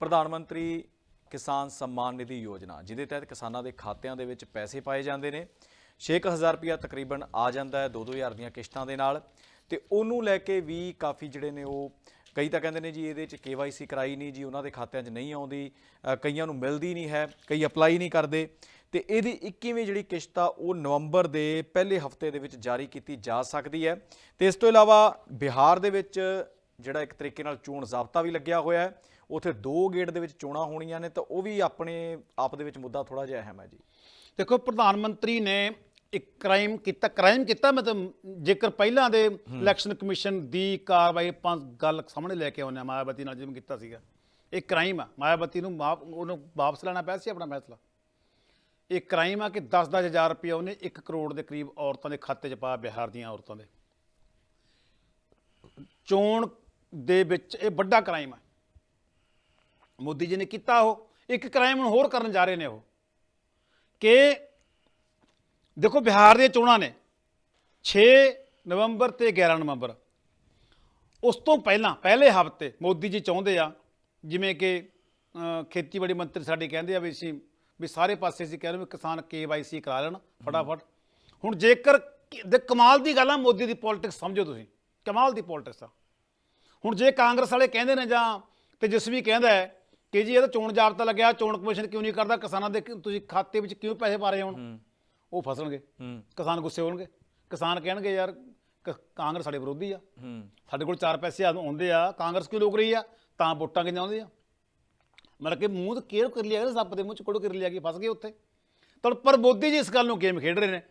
ਪ੍ਰਧਾਨ ਮੰਤਰੀ ਕਿਸਾਨ ਸਨਮਾਨ ਨਿਧੀ ਯੋਜਨਾ, ਜਿਹਦੇ ਤਹਿਤ ਕਿਸਾਨਾਂ ਦੇ ਖਾਤਿਆਂ ਦੇ ਵਿੱਚ ਪੈਸੇ ਪਾਏ ਜਾਂਦੇ ਨੇ। 6000 ਰੁਪਇਆ ਤਕਰੀਬਨ ਆ ਜਾਂਦਾ ਹੈ 2-2000 ਦੀਆਂ ਕਿਸ਼ਤਾਂ ਦੇ ਨਾਲ। ਤੇ ਉਹਨੂੰ ਲੈ ਕੇ ਵੀ ਕਾਫੀ ਜਿਹੜੇ ਨੇ ਉਹ ਕਈ ਤਾਂ ਕਹਿੰਦੇ ਨੇ ਜੀ ਇਹਦੇ 'ਚ KYC ਕਰਾਈ ਨਹੀਂ, ਜੀ ਉਹਨਾਂ ਦੇ ਖਾਤਿਆਂ 'ਚ ਨਹੀਂ ਆਉਂਦੀ ਕਈਆਂ ਨੂੰ ਮਿਲਦੀ ਨਹੀਂ ਹੈ, ਕਈ ਅਪਲਾਈ ਨਹੀਂ ਕਰਦੇ। ਤੇ ਇਹਦੀ 21ਵੀਂ ਜਿਹੜੀ ਕਿਸ਼ਤ ਆ, ਉਹ ਨਵੰਬਰ ਦੇ ਪਹਿਲੇ ਹਫ਼ਤੇ ਦੇ ਵਿੱਚ ਜਾਰੀ ਕੀਤੀ ਜਾ ਸਕਦੀ ਹੈ। ਤੇ ਇਸ ਤੋਂ ਇਲਾਵਾ ਬਿਹਾਰ ਦੇ ਵਿੱਚ ਜਿਹੜਾ ਇੱਕ ਤਰੀਕੇ ਨਾਲ ਚੋਣ ਜ਼ਾਬਤਾ ਵੀ ਲੱਗਿਆ ਹੋਇਆ ਹੈ। ਉਥੇ ਦੋ ਗੇੜ ਦੇ ਵਿੱਚ ਚੋਣਾਂ ਹੋਣੀਆਂ ਨੇ ਤਾਂ ਉਹ ਵੀ ਆਪਣੇ ਆਪ ਦੇ ਵਿੱਚ ਮੁੱਦਾ ਥੋੜਾ ਜਿਹਾ ਅਹਿਮ ਹੈ ਜੀ। ਦੇਖੋ ਪ੍ਰਧਾਨ ਮੰਤਰੀ ਨੇ ਇੱਕ ਕ੍ਰਾਈਮ ਕੀਤਾ ਕ੍ਰਾਈਮ ਕੀਤਾ ਮਤਲਬ ਜੇਕਰ ਪਹਿਲਾਂ ਦੇ ਇਲੈਕਸ਼ਨ ਕਮਿਸ਼ਨ ਦੀ ਕਾਰਵਾਈ ਆਪਾਂ ਗੱਲ ਸਾਹਮਣੇ ਲੈ ਕੇ ਆਉਂਦੇ ਹਾਂ ਮਾਇਆਵਤੀ ਨਾਲ ਜਿਵੇਂ ਕੀਤਾ ਸੀਗਾ। ਇਹ ਕ੍ਰਾਈਮ ਆ ਮਾਇਆਵਤੀ ਨੂੰ ਮਾਫ ਉਹਨੂੰ ਵਾਪਸ ਲੈਣਾ ਪਿਆ ਸੀ ਆਪਣਾ ਫੈਸਲਾ। ਇਹ ਕ੍ਰਾਈਮ ਆ ਕਿ 10-10 ਹਜ਼ਾਰ ਰੁਪਏ ਉਹਨੇ 1 ਕਰੋੜ ਦੇ ਕਰੀਬ ਔਰਤਾਂ ਦੇ ਖਾਤੇ 'ਚ ਪਾਇਆ ਬਿਹਾਰ ਦੀਆਂ ਔਰਤਾਂ ਦੇ। ਚੋਣ ਦੇ ਵਿੱਚ ਇਹ ਵੱਡਾ ਕ੍ਰਾਈਮ ਹੈ ਮੋਦੀ ਜੀ ਨੇ ਕੀਤਾ ਉਹ, ਇੱਕ ਕ੍ਰਾਈਮ ਨੂੰ ਹੋਰ ਕਰਨ ਜਾ ਰਹੇ ਨੇ ਉਹ। ਕਿ ਦੇਖੋ ਬਿਹਾਰ ਦੀਆਂ ਚੋਣਾਂ ਨੇ 6 ਨਵੰਬਰ ਤੇ 11 ਨਵੰਬਰ। ਉਸ ਤੋਂ ਪਹਿਲਾਂ, ਪਹਿਲੇ ਹਫ਼ਤੇ ਮੋਦੀ ਜੀ ਚਾਹੁੰਦੇ ਆ, ਜਿਵੇਂ ਕਿ ਖੇਤੀਬਾੜੀ ਮੰਤਰੀ ਸਾਡੇ ਕਹਿੰਦੇ ਆ ਵੀ ਅਸੀਂ, ਵੀ ਸਾਰੇ ਪਾਸੇ ਅਸੀਂ ਕਹਿ ਰਹੇ ਵੀ ਕਿਸਾਨ KYC ਕਰਾ ਲੈਣ, ਫਟਾਫਟ। ਹੁਣ ਜੇਕਰ ਦੇ ਕਮਾਲ ਦੀ ਗੱਲ ਆ, ਮੋਦੀ ਦੀ ਪੋਲਿਟਿਕਸ ਸਮਝੋ ਤੁਸੀਂ। ਕਮਾਲ ਦੀ ਪੋਲਿਟਿਕਸ ਆ। ਹੁਣ ਜੇ ਕਾਂਗਰਸ ਵਾਲੇ ਕਹਿੰਦੇ ਨੇ ਜਾਂ ਤੇਜਸਵੀ ਕਹਿੰਦਾ ਹੈ ਕਿ ਜੀ ਇਹ ਤਾਂ ਚੋਣ ਜਾਬਤਾ ਲੱਗਿਆ ਚੋਣ ਕਮਿਸ਼ਨ ਕਿਉਂ ਨਹੀਂ ਕਰਦਾ ਕਿਸਾਨਾਂ ਦੇ ਤੁਸੀਂ ਖਾਤੇ ਵਿੱਚ ਕਿਉਂ ਪੈਸੇ ਪਾ ਰਹੇ ਹੋ ਹੁਣ? ਉਹ ਫਸਣਗੇ। ਕਿਸਾਨ ਗੁੱਸੇ ਹੋਣਗੇ। ਕਿਸਾਨ ਕਹਿਣਗੇ ਯਾਰ ਕਾਂਗਰਸ ਸਾਡੇ ਵਿਰੋਧੀ ਆ। ਸਾਡੇ ਕੋਲ ਚਾਰ ਪੈਸੇ ਆਉਂਦੇ ਆ। ਕਾਂਗਰਸ ਕਿਉਂ ਲੋਕ ਰਹੀ ਆ? ਤਾਂ ਵੋਟਾਂ ਕਿੰਨੇ ਆਉਂਦੇ ਆ ਮਤਲਬ ਕਿ ਮੂੰਹ ਤੇ ਕਿਹੜ ਕਰ ਲਿਆ ਸੱਪ ਦੇ ਮੂੰਹ ਚ ਕੋੜ ਕਰ ਲਿਆ ਕਿ ਫਸ ਗਏ ਉੱਥੇ? ਤਾਂ ਪਰ ਮੋਦੀ ਜੀ ਇਸ ਗੱਲ ਨੂੰ ਗੇਮ ਖੇਡ ਰਹੇ ਨੇ।